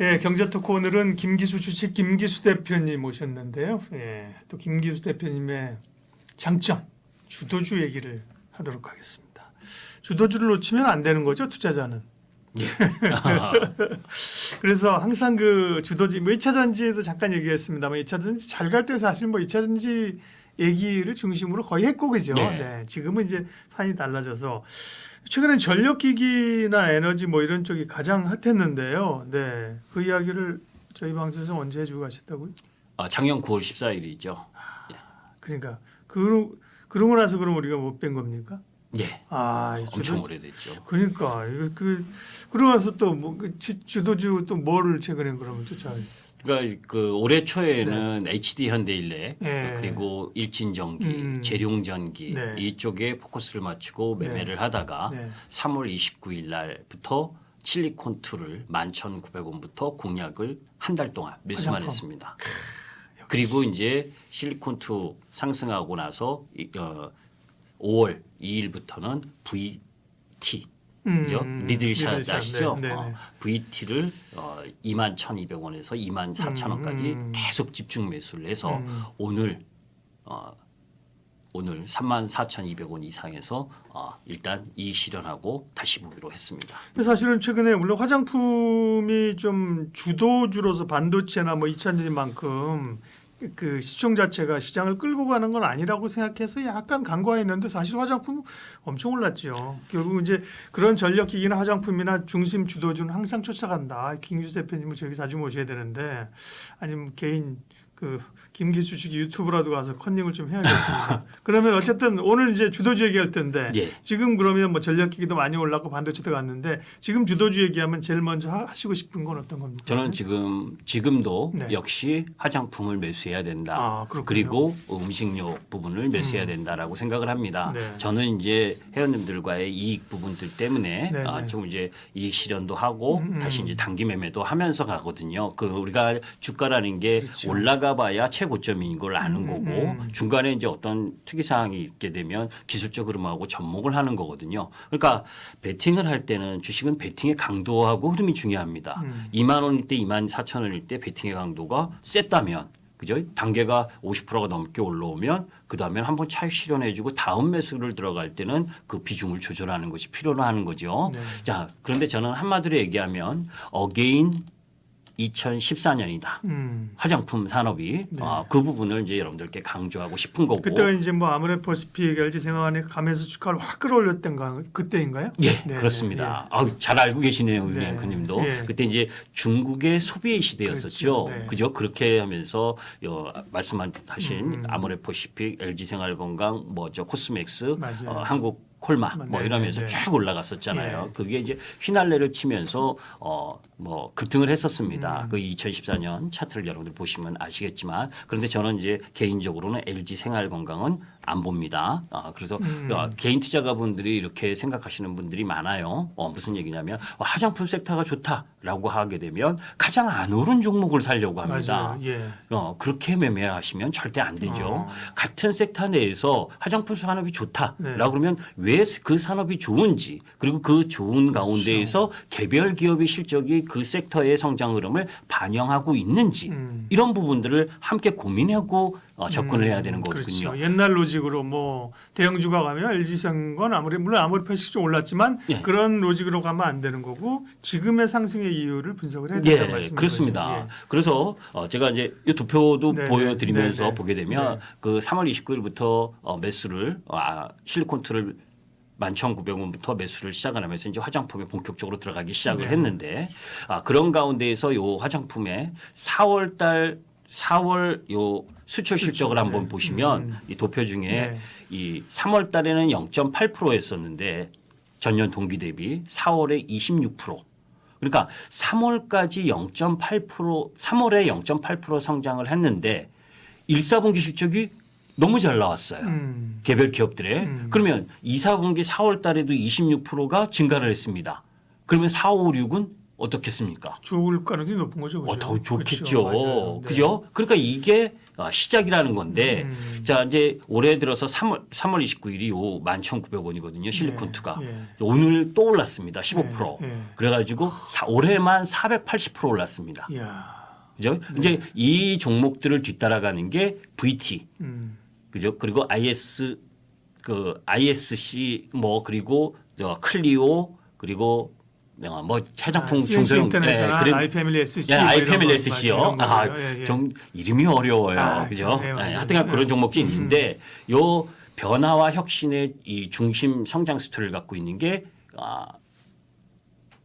예, 경제 토크 오늘은 김기수 주식 김기수 대표님 모셨는데요. 예, 또 김기수 대표님의 장점 주도주 얘기를 하도록 하겠습니다. 주도주를 놓치면 안 되는 거죠, 투자자는. 예. 그래서 항상 그 주도지 뭐 2차 전지에도 잠깐 얘기했습니다만 2차 전지 잘 갈 때 사실 뭐 2차 전지 얘기를 중심으로 거의 했고 그죠. 네. 네. 지금은 이제 판이 달라져서 최근엔 전력기기나 에너지 뭐 이런 쪽이 가장 핫했는데요. 네. 그 이야기를 저희 방송에서 언제 해주고 가셨다고요? 아, 작년 9월 14일이죠. 그러니까 그 그러고 나서 그럼 우리가 못뺀 겁니까? 예. 아, 이 엄청 주도- 오래됐죠. 그러니까 이거 그 그러고 나서 또뭐 그 주- 주도주 또 뭐를 최근에 그러면 쫓아 그러니까 그 올해 초에는 HD 현대일래 네. 그리고 일진전기, 음. 재룡전기 네. 이쪽에 포커스를 맞추고 네. 매매를 하다가 네. 3월 29일 날부터 실리콘2를 11,900원부터 공략을 한 달 동안 매수만 화장품. 했습니다. 그리고 이제 실리콘2 상승하고 나서 이- 어, 5월 2일부터는 VT 그죠? 음, 리들샷 리들샷. 아시죠? 네, 네, 어, 네. VT를 어, 21,200원에서 24,000원까지 음. 계속 집중 매수를 해서 음. 오늘 어, 오늘 34,200원 이상에서 어, 일단 이익 실현하고 다시 보기로 했습니다. 근데 사실은 최근에 물론 화장품이 좀 주도주로서 반도체나 뭐 이차전지만큼 그 시총 자체가 시장을 끌고 가는 건 아니라고 생각해서 약간 간과했는데 사실 화장품 엄청 올랐죠. 결국 이제 그런 전력기기나 화장품이나 중심 주도주는 항상 쫓아간다. 김기수 대표님을 저기 자주 모셔야 되는데 아니면 개인 그 김기수 씨 유튜브라도 가서 컨닝을 좀 해야겠습니다. 그러면 어쨌든 오늘 이제 주도주 얘기할 텐데 예. 지금 그러면 뭐 전력기기도 많이 올랐고 반도체도 갔는데 지금 주도주 얘기하면 제일 먼저 하- 하시고 싶은 건 어떤 겁니까? 저는 지금 지금도 네. 역시 화장품을 매수해야 된다. 아. 그리고 음식료 부분을 매수해야 된다라고 생각을 합니다. 네. 저는 이제 회원님들과의 이익 부분들 때문에 네, 아, 네. 좀 이제 이익 실현도 하고 음, 음. 다시 이제 단기 매매도 하면서 가거든요. 그 우리가 주가라는 게 그렇죠. 올라가 봐야 최고점인 걸 아는 음, 거고 음. 중간에 이제 어떤 특이 사항이 있게 되면 기술적 흐름하고 접목을 하는 거거든요. 그러니까 베팅을 할 때는 주식은 베팅의 강도하고 흐름이 중요합니다. 음. 2만 원일 때 2만 4천 원일 때 베팅의 강도가 셌다면 그죠? 단계가 50%가 넘게 올라오면 그 다음에 한번 차익 실현해주고 다음 매수를 들어갈 때는 그 비중을 조절하는 것이 필요로 하는 거죠. 네. 자, 그런데 저는 한마디로 얘기하면 어게인 2014년이다. 음. 화장품 산업이 네. 어, 그 부분을 이제 여러분들께 강조하고 싶은 거고. 그때가 이제 뭐 아무래도 퍼시픽 LG 생활에 가면서 주가를 확 끌어올렸던가 그때인가요? 예, 네, 그렇습니다. 아, 잘 알고 계시네요, 우리 네. 앵커님도. 예. 그때 이제 중국의 소비의 시대였었죠. 그렇죠. 네. 그죠? 그렇게 하면서 어, 말씀하신 음. 아모레퍼시픽, LG 생활건강, 뭐저 코스맥스. 어, 한국 콜마 뭐 네, 이러면서 네, 네. 쭉 올라갔었잖아요. 예. 그게 이제 휘날레를 치면서 어 뭐 급등을 했었습니다. 음. 그 2014년 차트를 여러분들 보시면 아시겠지만 그런데 저는 이제 개인적으로는 LG 생활건강은 안 봅니다. 아, 그래서 음. 어, 개인 투자가분들이 이렇게 생각하시는 분들이 많아요. 어, 무슨 얘기냐면 어, 화장품 섹터가 좋다라고 하게 되면 가장 안 오른 종목을 살려고 합니다. 예. 어, 그렇게 매매하시면 절대 안 되죠. 어. 같은 섹터 내에서 화장품 산업이 좋다라고 네. 그러면 왜 그 산업이 좋은지 그리고 그 좋은 가운데에서 그렇죠. 개별 기업의 실적이 그 섹터의 성장 흐름을 반영하고 있는지 음. 이런 부분들을 함께 고민하고 어, 접근을 음, 해야 되는 거거든요. 그렇죠. 옛날 로직으로 뭐 대형주가 가면 LG생건 아무리 물론 아무리 표식 좀 올랐지만 예. 그런 로직으로 가면 안 되는 거고 지금의 상승의 이유를 분석을 해야 된다는 예, 말씀이죠. 그렇습니다. 그래서 어, 제가 이제 이 도표도 네, 보여드리면서 네, 네. 보게 되면 네. 그 3월 29일부터 어, 매수를 아, 실리콘투를 11,900원부터 매수를 시작을 하면서 이제 화장품에 본격적으로 들어가기 시작을 네. 했는데 아, 그런 가운데에서 요 화장품에 4월 달 4월 요 수출 실적을 네. 한번 보시면 음. 이 도표 중에 네. 이 3월 달에는 0.8%였었는데 전년 동기 대비 4월에 26%. 그러니까 3월까지 0.8% 3월에 0.8% 성장을 했는데 1, 4분기 실적이 너무 잘 나왔어요. 음. 개별 기업들의 음. 그러면 2, 4분기 4월 달에도 26%가 증가를 했습니다. 그러면 4, 5, 6은 어떻겠습니까? 좋을 가능성이 높은 거죠. 그죠? 어, 더 좋겠죠. 그렇죠. 네. 그죠? 그러니까 이게 어, 시작이라는 건데 음. 자 이제 올해 들어서 3월 3월 29일이 요 11,900원이거든요. 실리콘2가 예, 예. 오늘 또 올랐습니다. 15%. 예, 예. 그래 가지고 사- 올해만 480% 올랐습니다. 이야. 그죠? 네. 이제 이 종목들을 뒤따라가는 게 VT, 음. 그죠? 그리고 IS 그 ISC 뭐 그리고 저 클리오 그리고 어, 뭐 해장품 아, 중소형 인터내셔널, 그래- 아이패밀리 SC, 예, 뭐 아이패밀리 거 SC요. 아. 예, 예. 좀 이름이 어려워요. 아, 그죠? 네, 예, 맞아요. 하여튼간 네. 그런 종목이 음, 있는데 요 변화와 혁신의 이 중심 성장 스토리를 갖고 있는 게 아,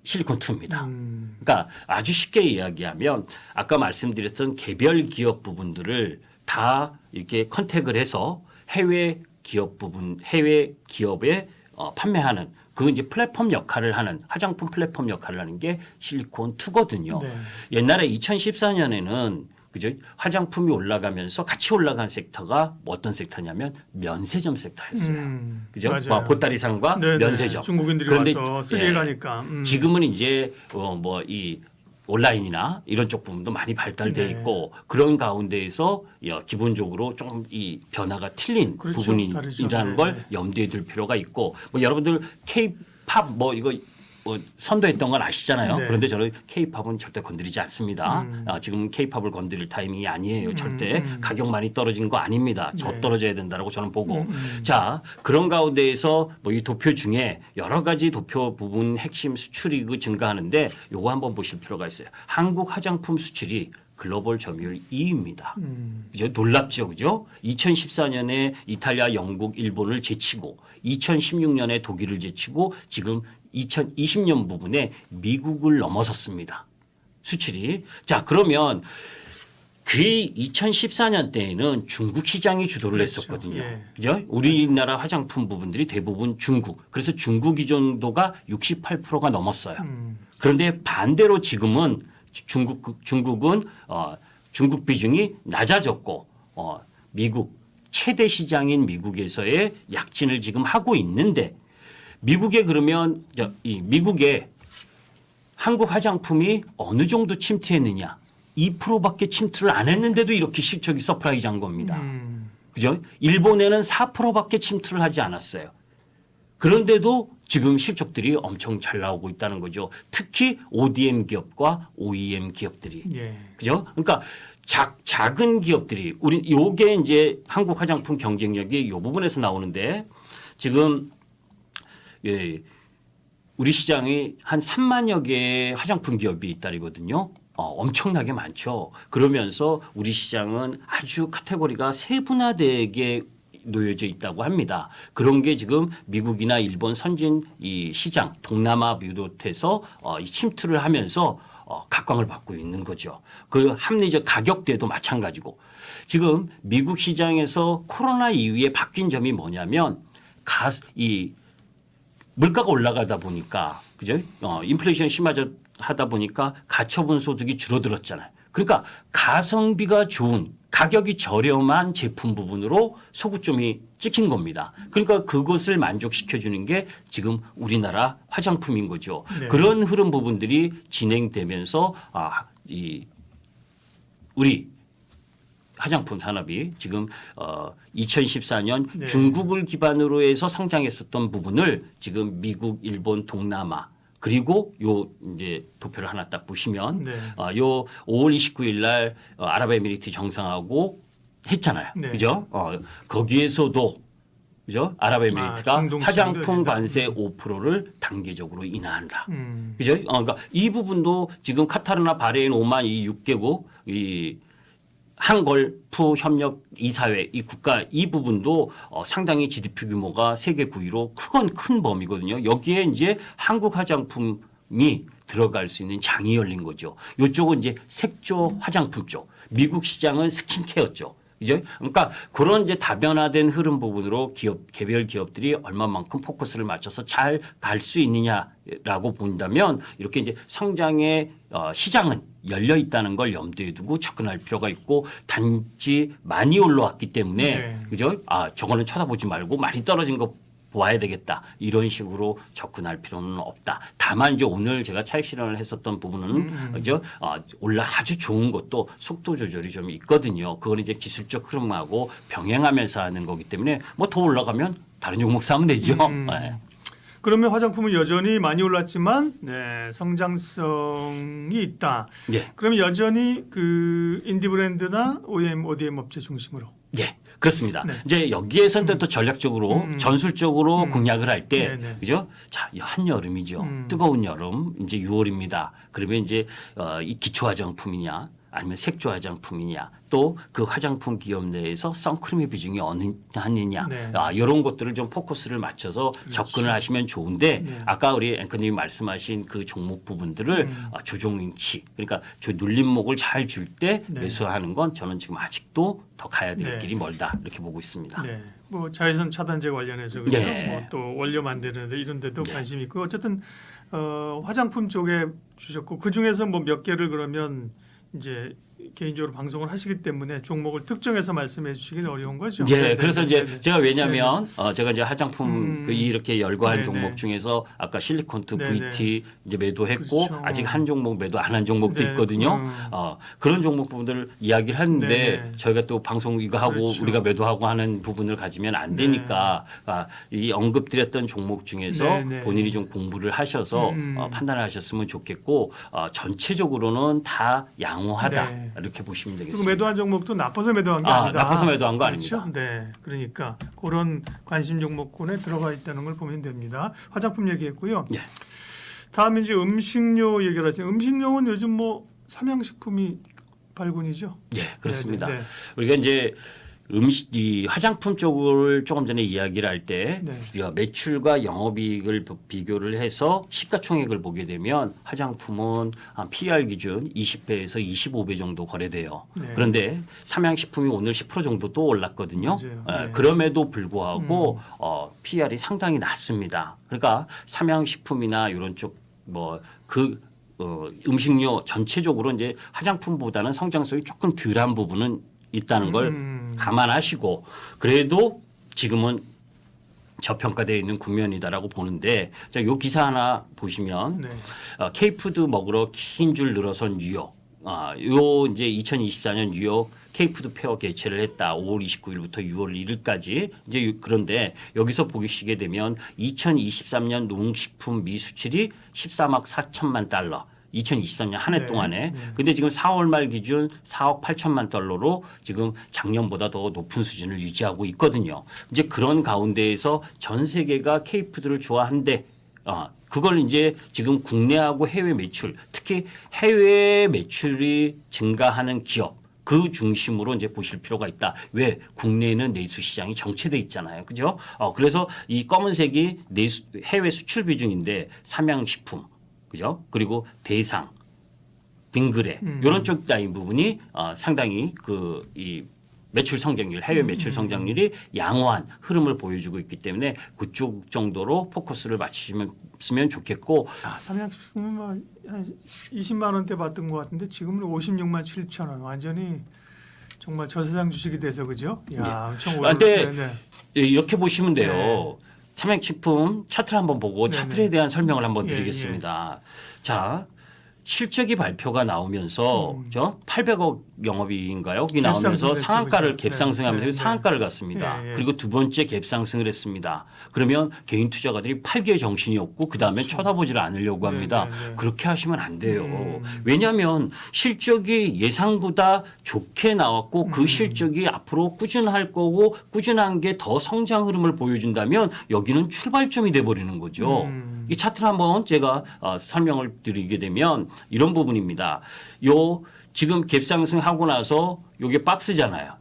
실리콘2입니다. 음. 그러니까 아주 쉽게 이야기하면 아까 말씀드렸던 개별 기업 부분들을 다 이렇게 컨택을 해서 해외 기업 부분, 해외 기업에 어, 판매하는 그 이제 플랫폼 역할을 하는 화장품 플랫폼 역할을 하는 게 실리콘 2거든요. 네. 옛날에 2014년에는 그죠 화장품이 올라가면서 같이 올라간 섹터가 뭐 어떤 섹터냐면 면세점 섹터였어요. 음. 그죠? 맞아요. 뭐 보따리상과 네, 네. 면세점. 중국인들이 그런데 와서 예, 쓰리에 가니까. 음. 지금은 이제 어 뭐이 온라인이나 이런 쪽 부분도 많이 발달돼 네. 있고 그런 가운데에서 야, 기본적으로 좀 이 변화가 틀린 그렇죠. 부분이라는 다르죠. 네. 걸 염두에 둘 필요가 있고 뭐 여러분들 K-팝 뭐 이거 뭐 선도했던 건 아시잖아요. 네. 그런데 저는 K-팝은 절대 건드리지 않습니다. 음. 아, 지금 K-팝을 건드릴 타이밍이 아니에요. 절대 음, 음. 가격 많이 떨어진 거 아닙니다. 저 네. 떨어져야 된다라고 저는 보고 음, 음. 자 그런 가운데에서 뭐 이 도표 중에 여러 가지 도표 부분 핵심 수출이 증가하는데 요거 한번 보실 필요가 있어요. 한국 화장품 수출이 글로벌 점유율 2위입니다. 음. 그죠? 놀랍죠, 그죠? 2014년에 이탈리아, 영국, 일본을 제치고 2016년에 독일을 제치고 지금 2020년 부분에 미국을 넘어섰습니다. 수출이. 자, 그러면 그 2014년 때에는 중국 시장이 주도를 그렇죠. 했었거든요. 예. 그죠? 우리나라 화장품 부분들이 대부분 중국. 그래서 중국 의존도가 68%가 넘었어요. 음. 그런데 반대로 지금은 중국 중국은 어, 중국 비중이 낮아졌고 어, 미국 최대 시장인 미국에서의 약진을 지금 하고 있는데 미국에 그러면 저, 이 미국에 한국 화장품이 어느 정도 침투했느냐? 2%밖에 침투를 안 했는데도 이렇게 실적이 서프라이즈한 겁니다. 음. 그죠? 일본에는 4%밖에 침투를 하지 않았어요. 그런데도 지금 실적들이 엄청 잘 나오고 있다는 거죠. 특히 ODM 기업과 OEM 기업들이. 예. 그죠? 그러니까 작, 작은 기업들이 우리 요게 이제 한국 화장품 경쟁력이 요 부분에서 나오는데 지금 예, 우리 시장이 한 3만여 개의 화장품 기업이 있다리거든요. 어, 엄청나게 많죠. 그러면서 우리 시장은 아주 카테고리가 세분화되게 놓여져 있다고 합니다. 그런 게 지금 미국이나 일본 선진 이 시장, 동남아 비롯해서 어, 이 침투를 하면서 어, 각광을 받고 있는 거죠. 그 합리적 가격대도 마찬가지고 지금 미국 시장에서 코로나 이후에 바뀐 점이 뭐냐면 가스 이 물가가 올라가다 보니까 그죠? 어, 인플레이션 심하자 하다 보니까 가처분 소득이 줄어들었잖아요. 그러니까 가성비가 좋은 가격이 저렴한 제품 부분으로 소구점이 찍힌 겁니다. 그러니까 그것을 만족시켜 주는 게 지금 우리나라 화장품인 거죠. 네. 그런 흐름 부분들이 진행되면서 아, 이 우리 화장품 산업이 지금 어 2014년 네. 중국을 기반으로 해서 성장했었던 부분을 지금 미국, 일본, 동남아 그리고 요 이제 도표를 하나 딱 보시면 네. 어, 요 5월 29일 날 어, 아랍에미리트 정상하고 했잖아요. 네. 그죠? 어, 거기에서도 그죠? 아랍에미리트가 아, 화장품. 관세 5%를 단계적으로 인하한다. 음. 그죠? 어, 그러니까 이 부분도 지금 카타르나 바레인 오만 이 6개국 이 한걸프 협력 이사회 이 국가 이 부분도 어, 상당히 GDP 규모가 세계 9위로 크건 큰 범위거든요. 여기에 이제 한국 화장품이 들어갈 수 있는 장이 열린 거죠. 이쪽은 이제 색조 화장품 쪽, 미국 시장은 스킨케어 쪽. 그죠? 그러니까 그런 이제 다변화된 흐름 부분으로 기업 개별 기업들이 얼마만큼 포커스를 맞춰서 잘 갈 수 있느냐라고 본다면 이렇게 이제 성장의 어, 시장은 열려 있다는 걸 염두에 두고 접근할 필요가 있고 단지 많이 올라왔기 때문에 네. 그죠? 아 저거는 쳐다보지 말고 많이 떨어진 거 와야 되겠다 이런 식으로 접근할 필요는 없다. 다만 이제 오늘 제가 차익 실현을 했었던 부분은 음, 그죠? 어, 올라 아주 좋은 것도 속도 조절이 좀 있거든요. 그건 이제 기술적 흐름하고 병행하면서 하는 거기 때문에 뭐 더 올라가면 다른 종목 사면 되죠. 음. 네. 그러면 화장품은 여전히 많이 올랐지만 네, 성장성이 있다. 예. 그러면 여전히 그 인디 브랜드나 OEM, ODM 업체 중심으로. 예, 그렇습니다. 네. 이제 여기에서는 또 전략적으로 음. 전술적으로 음. 공략을 할때 네, 네. 그죠? 자, 한 여름이죠. 음. 뜨거운 여름 이제 6월입니다. 그러면 이제 어, 이 기초 화장품이냐 아니면 색조 화장품이냐 또 그 화장품 기업 내에서 선크림의 비중이 어느 하느냐 네. 아, 이런 것들을 좀 포커스를 맞춰서 접근을 하시면 좋은데 네. 아까 우리 앵커님이 말씀하신 그 종목 부분들을 음. 아, 조종인치 그러니까 저 눌림목을 잘 줄 때 네. 매수하는 건 저는 지금 아직도 더 가야 될 네. 길이 멀다 이렇게 보고 있습니다. 네. 뭐 자외선 차단제 관련해서 그죠? 네. 뭐또 원료 만드는 데 이런 데도 관심 있고 어쨌든 어, 화장품 쪽에 주셨고 그 중에서 뭐 몇 개를 그러면 이제 개인적으로 방송을 하시기 때문에 종목을 특정해서 말씀해 주시기는 어려운 거죠. 예, 네, 네, 그래서 네, 이제 네, 네. 제가 왜냐하면 어, 제가 이제 화장품 음. 그 이렇게 열거한 네, 종목 네. 중에서 아까 실리콘트 네, VT 이제 매도했고 그렇죠. 아직 한 종목 매도 안 한 종목도 네, 있거든요. 음. 어, 그런 종목 부분들을 이야기를 하는데 네, 네. 저희가 또 방송 이거 하고 그렇죠. 우리가 매도하고 하는 부분을 가지면 안 되니까 아, 이 언급드렸던 종목 중에서 네, 네. 본인이 좀 공부를 하셔서 음. 어, 판단을 하셨으면 좋겠고 어, 전체적으로는 다 양호하다 네. 이렇게 보시면 되겠습니다. 매도한 종목도 나빠서 매도한 게 아, 아니다. 나빠서 매도한 거 그렇죠? 아닙니다. 네, 그러니까 그런 관심 종목군에 들어가 있다는 걸 보면 됩니다. 화장품 얘기했고요. 예. 다음 이제 음식료 얘기를 하죠. 음식료는 요즘 뭐 삼양식품이 발군이죠. 예, 그렇습니다. 네, 네, 우리가 이제 음식 이 화장품 쪽을 조금 전에 이야기를 할때 네. 우리가 매출과 영업이익을 비- 비교를 해서 시가총액을 보게 되면 화장품은 한 PR 기준 20배에서 25배 정도 거래돼요. 네. 그런데 삼양식품이 오늘 10% 정도 또 올랐거든요. 예, 네. 그럼에도 불구하고 음. 어, PR이 상당히 낮습니다. 그러니까 삼양식품이나 이런 쪽뭐그 어, 음식료 전체적으로 이제 화장품보다는 성장성이 조금 덜한 부분은 있다는 걸 음. 감안하시고 그래도 지금은 저평가되어 있는 국면이다라고 보는데 자, 요 기사 하나 보시면 네. 어, K푸드 먹으러 긴 줄 늘어선 뉴욕. 아, 요 이제 2024년 뉴욕 K푸드 페어 개최를 했다. 5월 29일부터 6월 1일까지. 이제 요- 그런데 여기서 보시게 되면 2023년 농식품 미수출이 14억 4천만 달러. 2023년 한 해 네, 동안에. 네. 근데 지금 4월 말 기준 4억 8천만 달러로 지금 작년보다 더 높은 수준을 유지하고 있거든요. 이제 그런 가운데에서 전 세계가 K푸드를 좋아한대. 아, 그걸 이제 지금 국내하고 해외 매출, 특히 해외 매출이 증가하는 기업 그 중심으로 이제 보실 필요가 있다. 왜 국내에는 내수 시장이 정체돼 있잖아요, 그죠? 어, 그래서 이 검은색이 내수 해외 수출 비중인데 삼양식품, 그죠? 그리고 대상, 빙그레 음. 이런 쪽 따윈 부분이 어, 상당히 그 이 매출 성장률, 해외 매출 성장률이 양호한 흐름을 보여주고 있기 때문에 그쪽 정도로 포커스를 맞추시면 쓰면 좋겠고 아, 삼양식품은 뭐 한 20만 원대 받던 것 같은데 지금은 56만 7천 원. 완전히 정말 저세상 주식이 돼서 그죠? 야, 엄청 아, 근데 오르네. 네. 예, 이렇게 보시면 돼요. 네. 삼양식품 차트를 한번 보고 네네. 차트에 대한 설명을 한번 예, 드리겠습니다. 자. 실적이 발표가 나오면서 음. 저 800억 영업이익인가요? 여기 나오면서 상한가를? 갭상승하면서 네, 네, 상한가를 갔습니다. 예, 예. 그리고 두 번째 갭상승을 했습니다. 그러면 개인 투자가들이 팔기에 정신이 없고 그 다음에 그렇죠. 쳐다보지를 않으려고 합니다. 네, 네, 네. 그렇게 하시면 안 돼요. 음. 왜냐하면 실적이 예상보다 좋게 나왔고 그 음. 실적이 앞으로 꾸준할 거고 꾸준한 게 더 성장 흐름을 보여준다면 여기는 출발점이 돼 버리는 거죠. 음. 이 차트를 한번 제가 어, 설명을 드리게 되면 이런 부분입니다. 요 지금 갭상승하고 나서 요게 박스잖아요.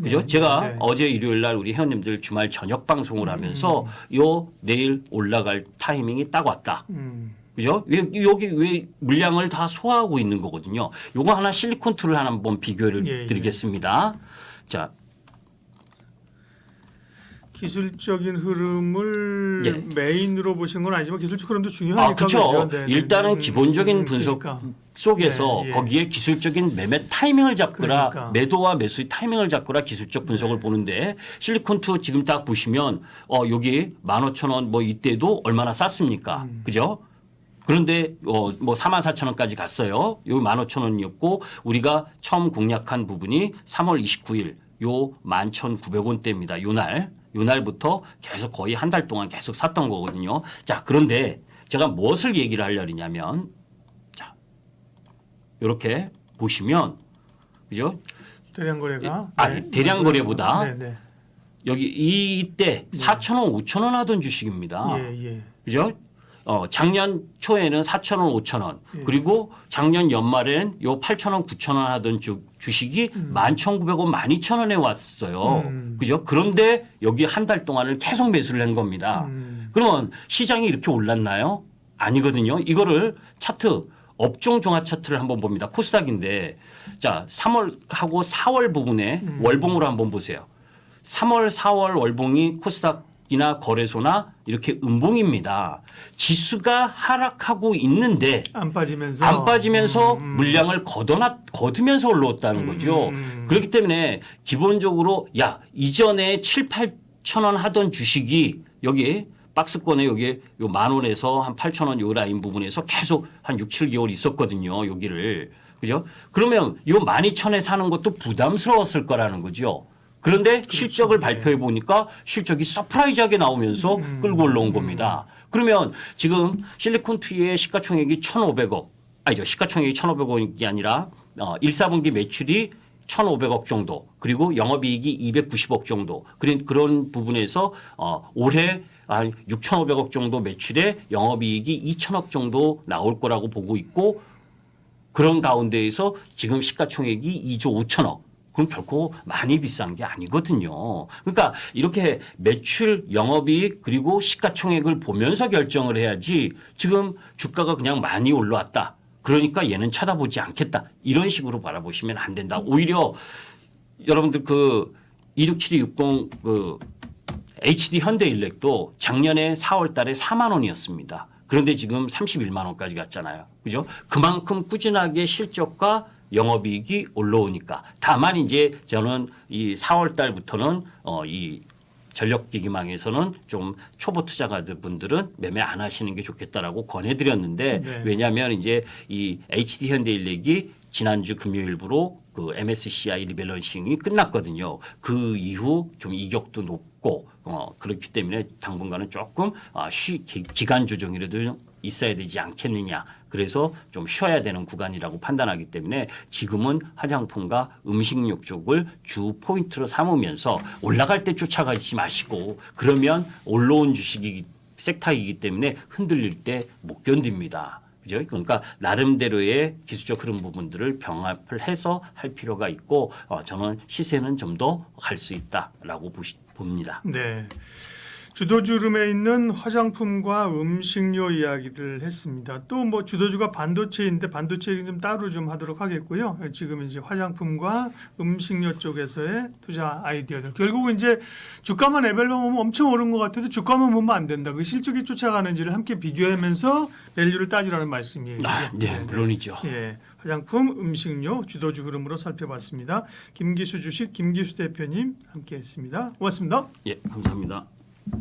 그죠? 네, 제가 네. 어제 일요일 날 우리 회원님들 주말 저녁 방송을 하면서 요 내일 올라갈 타이밍이 딱 왔다. 음. 그죠? 왜, 여기 왜 물량을 다 소화하고 있는 거거든요. 요거 하나 실리콘 툴을 하나 한번 비교를 예, 예. 드리겠습니다. 자, 기술적인 흐름을 예. 메인으로 보신 건 아니지만 기술적 흐름도 중요하니까 아, 그렇죠. 네, 네, 일단은 네. 기본적인 음, 분석 그러니까. 속에서 예, 예. 거기에 기술적인 매매 타이밍을 잡거라 그러니까. 매도와 매수의 타이밍을 잡거라 기술적 분석을 네. 보는데 실리콘투 지금 딱 보시면 어 여기 15,000원 뭐 이때도 얼마나 쌌습니까? 음. 그죠? 그런데 어 뭐 44,000원까지 갔어요. 요 15,000원이었고 우리가 처음 공략한 부분이 3월 29일 요 11,900원대입니다. 요 날 요날부터 계속 거의 한 달 동안 계속 샀던 거거든요. 자, 그런데 제가 무엇을 얘기를 하려냐면 자. 이렇게 보시면 그죠? 대량 거래가 아니, 대량 거래보다 네, 네. 여기 이때 4,000원, 5,000원 하던 주식입니다. 예, 예. 그죠? 어, 작년 초에는 4,000원, 5,000원. 예. 그리고 작년 연말엔 요 8,000원, 9,000원 하던 주, 주식이 11,900원, 12,000원에 왔어요. 음. 그죠? 그런데 여기 한 달 동안을 계속 매수를 한 겁니다. 음. 그러면 시장이 이렇게 올랐나요? 아니거든요. 이거를 차트 업종 종합 차트를 한번 봅니다. 코스닥인데 자 3월하고 4월 부분에 음. 월봉으로 한번 보세요. 3월, 4월 월봉이 코스닥 이나 거래소나 이렇게 음봉입니다. 지수가 하락하고 있는데 안 빠지면서 안 빠지면서 음, 음. 물량을 걷어놨 거두면서 올라왔다는 거죠. 음. 그렇기 때문에 기본적으로 야 이전에 7, 8천 원 하던 주식이 여기 박스권에 여기 요만 원에서 한 8천 원 요 라인 부분에서 계속 한 6, 7개월 있었거든요. 여기를. 그죠? 그러면 요 12,000에 사는 것도 부담스러웠을 거라는 거죠. 그런데 실적을 네. 발표해 보니까 실적이 서프라이즈하게 나오면서 음. 끌고 올라온 겁니다. 그러면 지금 실리콘투의 시가총액이 1,500억 아니죠. 시가총액이 1,500억이 아니라 어, 1, 4분기 매출이 1,500억 정도 그리고 영업이익이 290억 정도 그런 그런 부분에서 어, 올해 한 6,500억 정도 매출에 영업이익이 2,000억 정도 나올 거라고 보고 있고 그런 가운데에서 지금 시가총액이 2조 5천억. 그럼 결코 많이 비싼 게 아니거든요. 그러니까 이렇게 매출, 영업이익 그리고 시가총액을 보면서 결정을 해야지 지금 주가가 그냥 많이 올라왔다. 그러니까 얘는 쳐다보지 않겠다. 이런 식으로 바라보시면 안 된다. 오히려 여러분들 그 267260 그 HD 현대일렉도 작년에 4월 달에 4만 원이었습니다. 그런데 지금 31만 원까지 갔잖아요. 그죠? 그만큼 꾸준하게 실적과 영업이익이 올라오니까. 다만 이제 저는 이 4월 달부터는 어, 이 전력기기망에서는 좀 초보 투자가들 분들은 매매 안 하시는 게 좋겠다라고 권해드렸는데 네. 왜냐하면 이제 이 HD 현대일렉이 지난주 금요일부로 그 MSCI 리밸런싱이 끝났거든요. 그 이후 좀 이격도 높고 어 그렇기 때문에 당분간은 조금 아, 쉬 기- 기간 조정이라도 좀 있어야 되지 않겠느냐. 그래서 좀 쉬어야 되는 구간이라고 판단하기 때문에 지금은 화장품과 음식료 쪽을 주 포인트로 삼으면서 올라갈 때 쫓아가지 마시고 그러면 올라온 주식이 섹타이기 때문에 흔들릴 때 못 견딥니다. 그죠? 그러니까 나름대로의 기술적 흐름 부분들을 병합을 해서 할 필요가 있고 어, 저는 시세는 좀 더 갈 수 있다라고 보시, 봅니다. 네. 주도주름에 있는 화장품과 음식료 이야기를 했습니다. 또 뭐 주도주가 반도체인데 반도체 얘기 좀 따로 좀 하도록 하겠고요. 지금 이제 화장품과 음식료 쪽에서의 투자 아이디어들. 결국 이제 주가만 레벨만 보면 엄청 오른 것 같아도 주가만 보면 안 된다. 그 실적이 쫓아가는지를 함께 비교하면서 밸류를 따지라는 말씀이에요. 아, 네, 물론이죠. 예, 화장품, 음식료 주도주 흐름으로 살펴봤습니다. 김기수 주식 김기수 대표님 함께 했습니다. 고맙습니다. 예, 감사합니다.